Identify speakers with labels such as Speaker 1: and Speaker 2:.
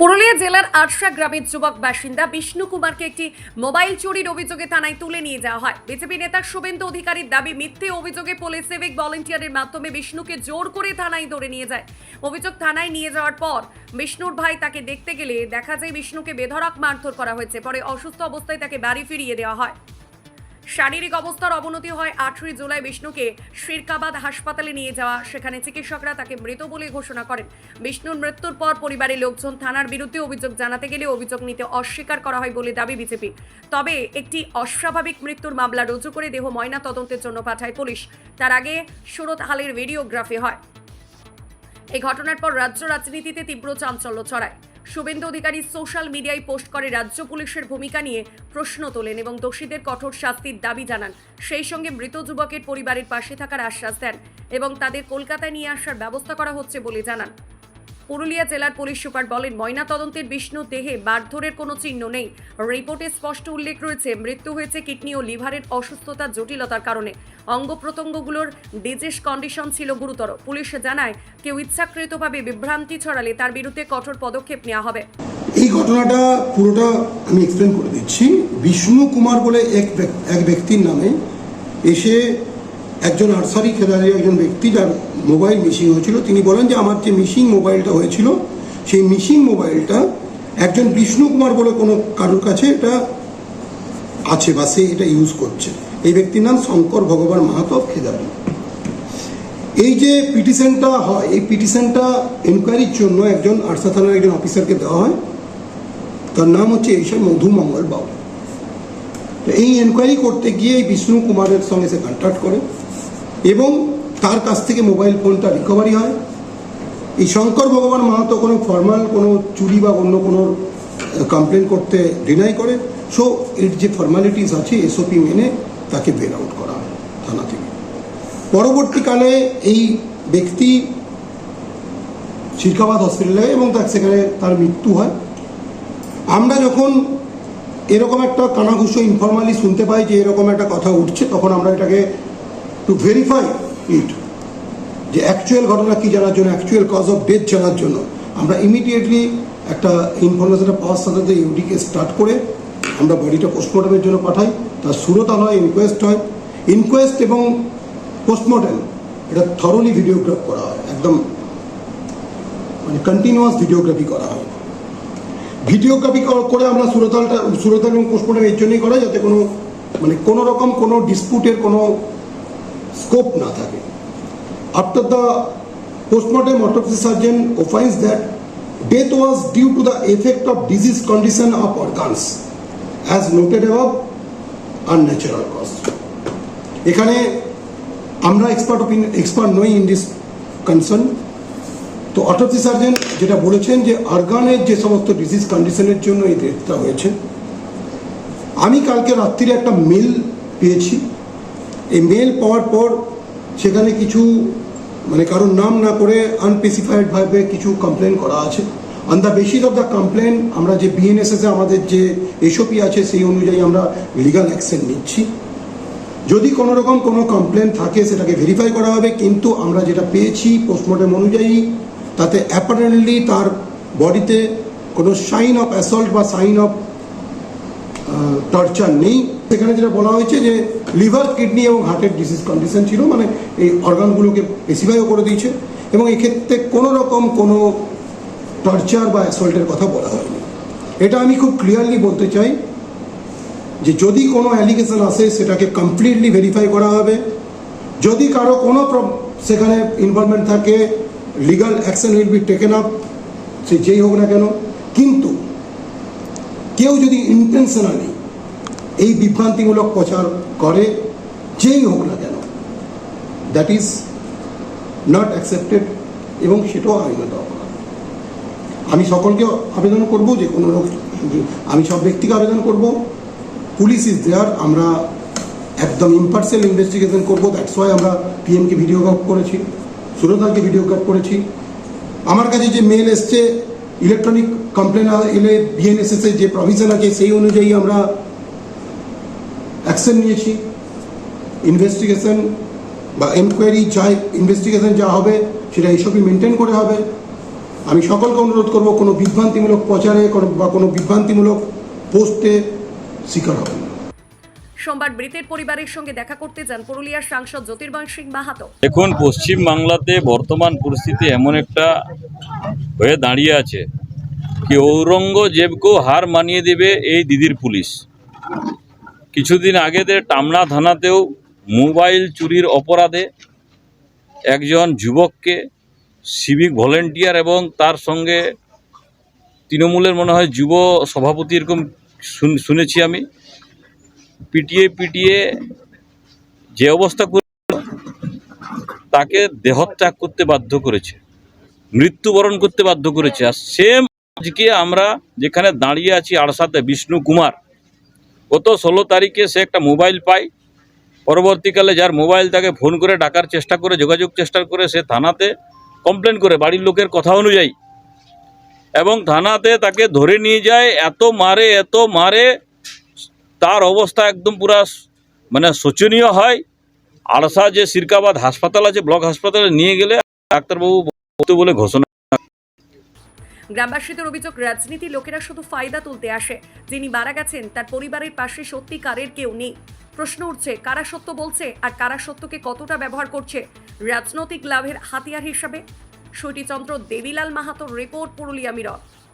Speaker 1: পুরুলিয়া জেলার আরশা গ্রামের যুবক বাসিন্দা বিষ্ণু কুমারকে একটি মোবাইল চুরির অভিযোগে থানায় তুলে নিয়ে যাওয়া হয়। বিজেপি নেতা শুভেন্দু অধিকারীর দাবি, মিথ্যে অভিযোগে পুলিশ সিভিক ভলেন্টিয়ারের মাধ্যমে বিষ্ণুকে জোর করে থানায় ধরে নিয়ে যায়। অভিযোগ থানায় নিয়ে যাওয়ার পর বিষ্ণুর ভাই তাকে দেখতে গেলে দেখা যায় বিষ্ণুকে বেধড়ক মারধর করা হয়েছে। পরে অসুস্থ অবস্থায় তাকে বাড়ি ফিরিয়ে দেওয়া হয়। শারীরিক অবস্থার অবনতি হয় আঠেরোই জুলাই বিষ্ণুকে। শিরকাবাদ হাসপাতালে নিয়ে যাওয়া সেখানে চিকিৎসকরা তাকে মৃত বলে ঘোষণা করেন। বিষ্ণুর মৃত্যুর পর পরিবারের লোকজন থানার বিরুদ্ধে অভিযোগ জানাতে গেলে অভিযোগ নিতে অস্বীকার করা হয় বলে দাবি বিজেপি। তবে একটি অস্বাভাবিক মৃত্যুর মামলা রুজু করে দেহ ময়না তদন্তের জন্য পাঠায় পুলিশ। তার আগে সুরত হালের ভিডিওগ্রাফি হয়। এই ঘটনার পর রাজ্য রাজনীতিতে তীব্র চাঞ্চল্য ছড়ায়। শুভেন্দু অধিকারী সোশ্যাল মিডিয়ায় পোস্ট করে, রাজ্য পুলিশের ভূমিকা নিয়ে প্রশ্ন তোলেন এবং দোষীদের কঠোর শাস্তির দাবি জানান। সেই সঙ্গে মৃত যুবকের পরিবারের পাশে থাকার আশ্বাস দেন এবং তাদের কলকাতায় নিয়ে আসার ব্যবস্থা করা হচ্ছে বলে জানান। পুরুলিয়া জেলার পুলিশ সুপার বলেন ময়না তদন্তের বিষ্ণু দেহে মারধরের কোনো চিহ্ন নেই। রিপোর্টে স্পষ্ট উল্লেখ রয়েছে, মৃত্যু হয়েছে কিডনি ও লিভারের অসুস্থতার জটিলতার কারণে। অঙ্গ প্রত্যঙ্গগুলোর ডিজিজ কন্ডিশন ছিল গুরুতর। পুলিশ জানায়, কেউ ইচ্ছাকৃতভাবে বিভ্রান্তি ছড়ালে তার বিরুদ্ধে কঠোর পদক্ষেপ নেওয়া হবে।
Speaker 2: এই ঘটনাটা পুরোটা আমি এক্সপ্লেন করে দিচ্ছি। বিষ্ণু কুমার বলে এক এক ব্যক্তির নামে এসে একজন আর্সারি খেলারি একজন ব্যক্তি যার মোবাইল মিসিং হয়েছিল, তিনি বলেন যে আমার যে মিসিং মোবাইলটা হয়েছিল, সেই মিসিং মোবাইলটা একজন বিষ্ণু কুমার বলে কোনো কারোর কাছে এটা আছে বা সে এটা ইউজ করছে। এই ব্যক্তির নাম শঙ্কর ভগবান মাহাতো খেদারি এই যে পিটিশনটা হয়, এই পিটিশনটা এনকোয়ারির জন্য একজন আরসা থানার একজন অফিসারকে দেওয়া হয়। তার নাম হচ্ছে এইসব মধুমঙ্গল বাবু। তো এই এনকোয়ারি করতে গিয়ে বিষ্ণু কুমারের সঙ্গে সে কন্ট্যাক্ট করে। এবং তার কাছ থেকে মোবাইল ফোনটা রিকভারি হয়। এই শঙ্কর ভগবান মাহাতো কোনো ফর্মাল কোনো চুরি বা অন্য কোনো কমপ্লেন করতে ডিনাই করে সো এর যে ফর্মালিটিস আছে এসওপি মেনে তাকে বের আউট করা হয় থানা থেকে। পরবর্তীকালে এই ব্যক্তি শিরকাবাদ হসপিটালে এবং তার সেখানে তার মৃত্যু হয়। আমরা যখন এরকম একটা কানাঘুষো ইনফরমালি শুনতে পাই যে এরকম একটা কথা উঠছে, তখন আমরা এটাকে টু ভেরিফাই ইট যে অ্যাকচুয়াল ঘটনা কি জানার জন্য অ্যাকচুয়াল কজ অফ ডেথ জানার জন্য। আমরা ইমিডিয়েটলি একটা ইনফরমেশনটা পাওয়ার সাথে সাথে ইউডিকে স্টার্ট করে আমরা বডিটা পোস্টমর্টমের জন্য পাঠাই। তার সুরতাল হয় ইনকোয়েস্ট হয়। ইনকোয়েস্ট এবং পোস্টমর্টেম এটা থরলি ভিডিওগ্রাফ করা হয়। একদম মানে কন্টিনিউয়াস ভিডিওগ্রাফি করা হয়। ভিডিওগ্রাফি করে আমরা সুরতালটা সুরতাল এবং পোস্টমর্টম এর জন্যই করা যাতে কোনো মানে কোনো রকম কোনো ডিসপুটের কোনো স্কোপ না থাকে। After the postmortem autopsy surgeon opines that death was due to the effect of disease condition of organs as noted of unnatural cause এখানে আমরা এক্সপার্ট অপিনিয়ন এক্সপার্ট নই ইন দিস কনসার্ন তো অটোপসি সার্জেন যেটা বলেছেন যে অর্গানের যে সমস্ত disease কন্ডিশনের জন্য এই ডেথটা হয়েছে। আমি কালকে রাত্রিরে একটা মেল পেয়েছি। এই মেল পাওয়ার পর সেখানে কিছু মানে কারোর নাম না করে আনস্পেসিফাইড ভাবে কিছু কমপ্লেন করা আছে। On the basis of the complain আমরা যে বিএনএসএস আমাদের যে এসওপি আছে, সেই অনুযায়ী আমরা লিগাল অ্যাকশন নিচ্ছি। যদি কোনো রকম কোনো কমপ্লেন থাকে, সেটাকে ভেরিফাই করা হবে, কিন্তু আমরা যেটা পেয়েছি পোস্টমর্টম অনুযায়ী, তাতে অ্যাপারেন্টলি তার বডিতে কোনো সাইন অফ অ্যাসল্ট বা সাইন অফ টর্চার নেই। সেখানে যেটা বলা হয়েছে যে লিভার, কিডনি এবং হার্টের ডিসিজ কন্ডিশন ছিল মানে এই অর্গানগুলোকে স্পেসিফাইও করে দিয়েছে এবং এক্ষেত্রে কোনো রকম কোনো টর্চার বা অ্যাসল্টের কথা বলা হয়নি। এটা আমি খুব ক্লিয়ারলি বলতে চাই যে যদি কোনো অ্যালিগেশন আসে, সেটাকে কমপ্লিটলি ভেরিফাই করা হবে। যদি কারও কোনো সেখানে ইনভলভমেন্ট থাকে legal action will be taken up সে যেই হোক না কেন কেউ যদি ইন্টেনশনালি এই বিভ্রান্তিমূলক প্রচার করে, যেই হোক না কেন দ্যাট ইজ নট অ্যাকসেপ্টেড এবং সেটাও আইনত আমি সকলকে আবেদন করব যে কোনো লোক আমি সব ব্যক্তিকে আবেদন করব। পুলিশ ইজ দেয়ার আমরা একদম ইম্পার্সিয়াল ইনভেস্টিগেশন করব। দ্যাটস ওয়াই আমরা পিএমকে ভিডিওগ্রাফ করেছি সুরতালকে ভিডিওগ্রাফ করেছি। আমার কাছে যে মেল এসছে ইলেকট্রনিক কমপ্লেন এলে বিএনএসএস এর যে প্রভিশন আছে, সেই অনুযায়ী আমরা অ্যাকশন নিয়েছি। ইনভেস্টিগেশন বা এনকোয়ারি যা ইনভেস্টিগেশন যা হবে, সেটা এইসবই মেনটেন করে হবে। আমি সকলকে অনুরোধ করব, কোনো বিভ্রান্তিমূলক প্রচারে বা কোনো বিভ্রান্তিমূলক পোস্টে শিকার হবে না।
Speaker 1: সোমবার মৃতের পরিবারের সঙ্গে দেখা করতে যান পুরুলিয়ার সাংসদ জ্যোতির্ময় সিং মাহাতো।
Speaker 3: এখন পশ্চিম বাংলাতে বর্তমান পরিস্থিতি এমন একটা হয়ে দাঁড়িয়ে আছে কি ঔরঙ্গজেবকেও হার মানিয়ে দেবে এই দিদির পুলিশ। কিছুদিন আগেতে টামনা থানাতেও মোবাইল চুরির অপরাধে একজন যুবককে সিভিক ভলেন্টিয়ার এবং তার সঙ্গে তৃণমূলের মনে হয় যুব সভাপতি এরকম শুন- শুনেছি আমি। পিটিয়ে পিটিয়ে যে অবস্থা তাকে দেহত্যাগ করতে বাধ্য করেছে, মৃত্যুবরণ করতে বাধ্য করেছে। আর সেম আজকে আমরা যেখানে দাঁড়িয়ে আছি আড়সাতে বিষ্ণু কুমার, গত ষোলো তারিখে সে একটা মোবাইল পায়। পরবর্তীকালে যার মোবাইল তাকে ফোন করে ডাকার চেষ্টা করে, যোগাযোগ চেষ্টা করে, সে থানাতে কমপ্লেন করে, বাড়ির লোকের কথা অনুযায়ী। এবং থানাতে তাকে ধরে নিয়ে যায়, এত মারে এত মারে তার অবস্থা একদম পুরা মানে শোচনীয় হয়। আড়সা যে সিরকাবাদ হাসপাতাল আছে, ব্লক হাসপাতালে নিয়ে গেলে ডাক্তারবাবু বলে ঘোষণা
Speaker 1: গ্রামবাসীদের অভিযোগ, রাজনীতি লোকেরা শুধু ফায়দা তুলতে আসে। যিনি মারা গেছেন, তার পরিবারের পাশে সত্যিকারের কেউ নেই। প্রশ্ন উঠছে, কারা সত্য বলছে আর কারা সত্যকে কতটা ব্যবহার করছে? রাজনৈতিক লাভের হাতিয়ার হিসাবে, সৈটিচন্দ্র দেবীলাল মাহাতোর রিপোর্ট পুরুলিয়া মিরর।